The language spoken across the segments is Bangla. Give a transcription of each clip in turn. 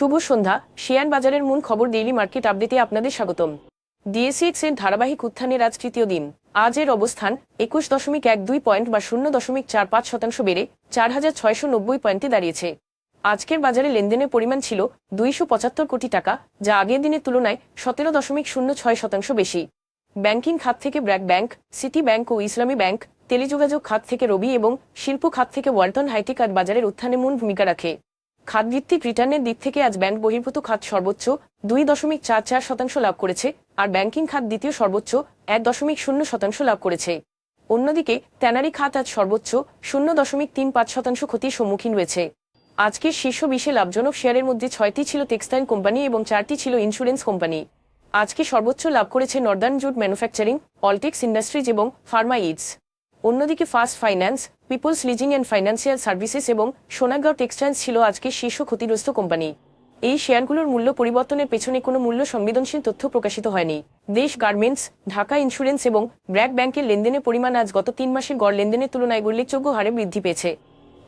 শুভ সন্ধ্যা। শেয়ার বাজারের মূল খবর ডেইলি মার্কেট আপডেটে আপনাদের স্বাগতম। ডিএসিএক্স এর ধারাবাহিক উত্থানের আজ তৃতীয় দিন। আজের অবস্থান একুশ দশমিক এক দুই পয়েন্ট বা শূন্য দশমিক চার পাঁচ শতাংশ বেড়ে চার হাজার ছয়শো নব্বই পয়েন্টে দাঁড়িয়েছে। আজকের বাজারে লেনদেনের পরিমাণ ছিল দুইশো পঁচাত্তর কোটি টাকা, যা আগের দিনের তুলনায় সতেরো দশমিক শূন্য ছয় শতাংশ বেশি। ব্যাংকিং খাত থেকে ব্র্যাক ব্যাংক, সিটি ব্যাংক ও ইসলামী ব্যাংক, টেলিযোগাযোগ খাত থেকে রবি এবং শিল্প খাত থেকে ওয়ালটন হাইটেক আজ বাজারের উত্থানে মূল ভূমিকা রাখে। খাতভিত্তিক রিটার্নের দিক থেকে আজ ব্যাংক বহির্ভূত খাত সর্বোচ্চ দুই দশমিক চার চার শতাংশ লাভ করেছে, আর ব্যাংকিং খাত দ্বিতীয় সর্বোচ্চ এক দশমিক শূন্য শতাংশ লাভ করেছে। অন্যদিকে, ট্যানারি খাত আজ সর্বোচ্চ শূন্য দশমিক তিন পাঁচ শতাংশ ক্ষতির সম্মুখীন রয়েছে। আজকের শীর্ষ বিশে লাভজনক শেয়ারের মধ্যে ছয়টি ছিল টেক্সটাইল কোম্পানি এবং চারটি ছিল ইন্স্যুরেন্স কোম্পানি। আজকে সর্বোচ্চ লাভ করেছে northern jute manufacturing, Alltex industries এবং ফার্মা ইডস। অন্যদিকে first finance peoples leasing and financial services এবং সোনাগাঁও টেক্সটাইলস ছিল আজকে শীর্ষ ক্ষতিগ্রস্ত কোম্পানি। এই শেয়ারগুলোর মূল্য পরিবর্তনের পেছনে কোনো মূল্য সংবেদনশীল তথ্য প্রকাশিত হয়নি। দেশ গার্মেন্টস, ঢাকা ইন্স্যুরেন্স এবং ব্র্যাক ব্যাংকের লেনদেনের পরিমাণ আজ গত তিন মাসের গড় লেনদেনের তুলনায় উল্লেখযোগ্য হারে বৃদ্ধি পেয়েছে।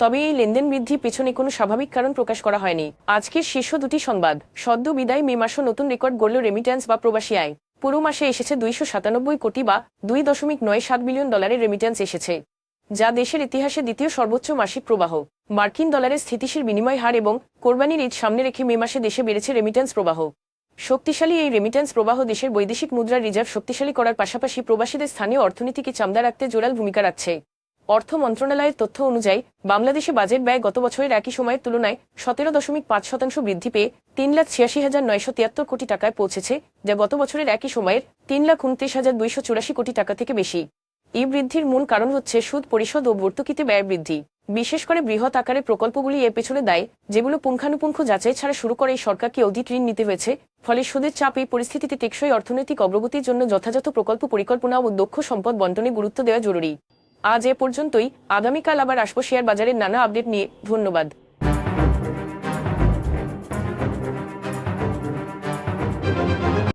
তবে এই লেনদেন বৃদ্ধির পেছনে কোনো স্বাভাবিক কারণ প্রকাশ করা হয়নি। আজকের শীর্ষ দুটি সংবাদ, সদ্য বিদায় মে মাসও নতুন রেকর্ড গড়ল রেমিট্যান্স বা প্রবাসী আয়। পুরো মাসে এসেছে দুইশো সাতানব্বই কোটি বা দুই দশমিক নয় সাত বিলিয়ন ডলারের রেমিট্যান্স এসেছে। যা দেশের ইতিহাসে দ্বিতীয় সর্বোচ্চ মাসিক প্রবাহ। মার্কিন ডলারের স্থিতিশীল বিনিময় হার এবং কোরবানির ঈদ সামনে রেখে মে মাসে দেশে বেড়েছে রেমিট্যান্স প্রবাহ। শক্তিশালী এই রেমিট্যান্স প্রবাহ দেশের বৈদেশিক মুদ্রার রিজার্ভ শক্তিশালী করার পাশাপাশি প্রবাসীদের স্থানীয় অর্থনীতিকে চামদা রাখতে জোরাল ভূমিকা রাখছে। অর্থ মন্ত্রণালয়ের তথ্য অনুযায়ী, বাংলাদেশে বাজেট ব্যয় গত বছরের একই সময়ের তুলনায় সতেরো দশমিক পাঁচ শতাংশ বৃদ্ধি পেয়ে তিন লাখ ছিয়াশি হাজার নয়শো তিয়াত্তর কোটি টাকায় পৌঁছেছে, যা গত বছরের একই সময়ের তিন লাখ উনত্রিশ হাজার দুইশো চুরাশি কোটি টাকা থেকে বেশি। এই বৃদ্ধির মূল কারণ হচ্ছে সুদ পরিশোধ ও ভর্তুকিতে ব্যয় বৃদ্ধি। বিশেষ করে বৃহৎ আকারে প্রকল্পগুলি এর পেছনে দায়, যেগুলো পুঙ্খানুপুঙ্খ যাচাই ছাড়া শুরু করে এই সরকারকে অধিক ঋণ নিতে হয়েছে, ফলে সুদের চাপ এই পরিস্থিতিতে টেকসই অর্থনৈতিক অগ্রগতির জন্য যথাযথ প্রকল্প পরিকল্পনা ও দক্ষ সম্পদ বন্টনে গুরুত্ব দেওয়া জরুরি। আজ এ পর্যন্তই। আগামীকাল আবার আসব শেয়ার বাজারের নানা আপডেট নিয়ে। ধন্যবাদ।